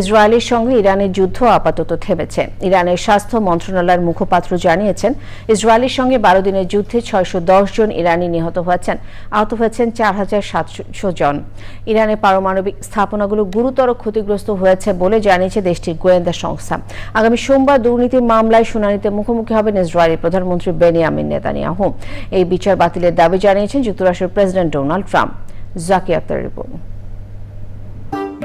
ইসরায়েলের সঙ্গে ইরানের যুদ্ধ আপাতত থেমেছে। ইরানের স্বাস্থ্য মন্ত্রণালয়ের মুখপাত্র জানিয়েছেন, ইসরায়েলের সঙ্গে বারো দিনের যুদ্ধে ছয়শো দশ জন ইরানি নিহত হয়েছেন, আহত হয়েছেন চার হাজার সাতশো জন। ইরানের পারমাণবিক স্থাপনাগুলো গুরুতর ক্ষতিগ্রস্ত হয়েছে বলে জানিয়েছে দেশটির গোয়েন্দা সংস্থা। আগামী সোমবার দুর্নীতি মামলায় শুনানিতে মুখোমুখি হবেন ইসরায়েলের প্রধানমন্ত্রী বেনিয়ামিন নেতানিয়াহু। এই বিচার বাতিলের দাবি জানিয়েছেন যুক্তরাষ্ট্রের president Donald Trump. Zaki Akhtar report.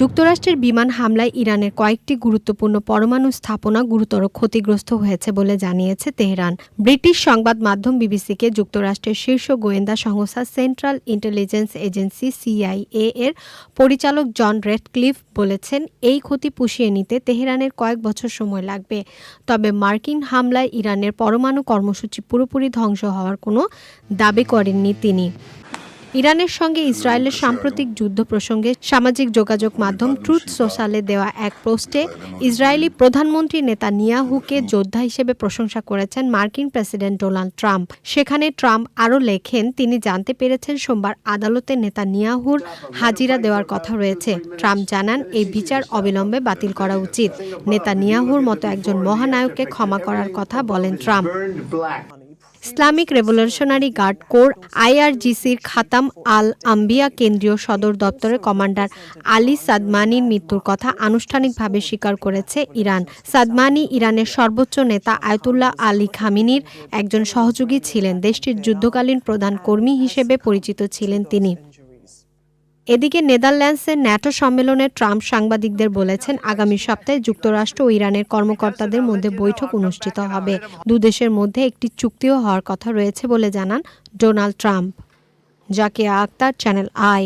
যুক্তরাষ্ট্রের বিমান হামলায় ইরানের কয়েকটি গুরুত্বপূর্ণ পরমাণু স্থাপনা গুরুতর ক্ষতিগ্রস্ত হয়েছে বলে জানিয়েছে তেহরান। ব্রিটিশ সংবাদ মাধ্যম বিবিসিকে যুক্তরাষ্ট্রের শীর্ষ গোয়েন্দা সংস্থা সেন্ট্রাল ইন্টেলিজেন্স এজেন্সি সিআইএ এর পরিচালক জন রেডক্লিফ বলেছেন, এই ক্ষতি পুষিয়ে নিতে তেহরানের কয়েক বছর সময় লাগবে। তবে মার্কিন হামলায় ইরানের পরমাণু কর্মসূচি পুরোপুরি ধ্বংস হওয়ার কোনো দাবি করেননি তিনি। ইরানের সঙ্গে ইসরায়েলের সাম্প্রতিক যুদ্ধ প্রসঙ্গে সামাজিক যোগাযোগ মাধ্যম ট্রুথ সোশ্যালে দেওয়া এক পোস্টে ইসরায়েলি প্রধানমন্ত্রী নেতা নিয়াহুকে যোদ্ধা হিসেবে প্রশংসা করেছেন মার্কিন প্রেসিডেন্ট ডোনাল্ড ট্রাম্প। সেখানে ট্রাম্প আরও লেখেন তিনি জানতে পেরেছেন সোমবার আদালতে নেতা নিয়াহুর হাজিরা দেওয়ার কথা রয়েছে। ট্রাম্প জানান এই বিচার অবিলম্বে বাতিল করা উচিত। নেতা নিয়াহুর মতো একজন মহানায়ককে ক্ষমা করার কথা বলেন Trump. Islamic revolutionary guard corps আইআরজিসির খাতাম আল আম্বিয়া কেন্দ্রীয় সদর দপ্তরের কমান্ডার আলী সাদমানির মৃত্যুর কথা আনুষ্ঠানিকভাবে স্বীকার করেছে ইরান। সাদমানি ইরানের সর্বোচ্চ নেতা আয়তুল্লাহ আলী খামিনির একজন সহযোগী ছিলেন। দেশটির যুদ্ধকালীন প্রধান কর্মী হিসেবে পরিচিত ছিলেন তিনি। এদিকে নেদারল্যান্ডসের ন্যাটো সম্মেলনে ট্রাম্প সাংবাদিকদের বলেছেন, আগামী সপ্তাহে যুক্তরাষ্ট্র ও ইরানের কর্মকর্তাদের মধ্যে বৈঠক অনুষ্ঠিত হবে। দুদেশের মধ্যে একটি চুক্তিও হওয়ার কথা রয়েছে বলে জানান Donald Trump. Zakia Akter, channel I.